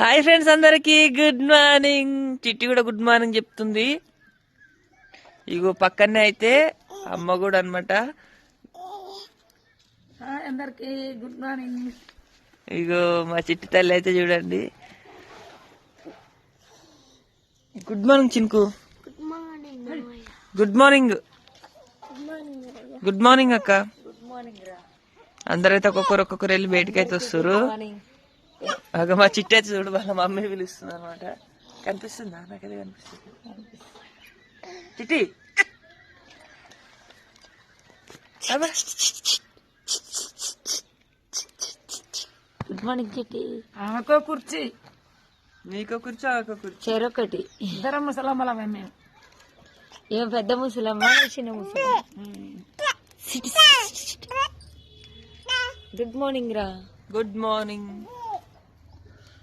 Hi friends అందరికి good morning. Chitti కూడా good morning చెప్తుంది. ఇగో పక్కనే అయితే అమ్మ కూడా అనమాట అందరికి గుడ్ మార్నింగ్. ఇగో మా చిట్టి తల్లి అయితే చూడండి. Good morning Chinku good morning good morning. అక్క. అందరైతే ఒక్కొక్కరు ఒక్కొక్కరు వెళ్ళి బయటకి అయితే వస్తారు అగ మా చిట్టి చూడు వాళ్ళ మమ్మీ పిలుస్తుంది అనమాట. కనిపిస్తుందా? నాకైతే కనిపిస్తుంది. చిట్టి. గుడ్ మార్నింగ్ చిట్టి. ఆమెకో కుర్చీ. నీకో కూర్చో ఆకో కూర్చో. చెరొకటి. ఇద్దరం ముసలమ్మల మేము. ఏం పెద్ద ముసలమ్మ చిన్న ముసలమ్మ? గుడ్ మార్నింగ్ రా. Good morning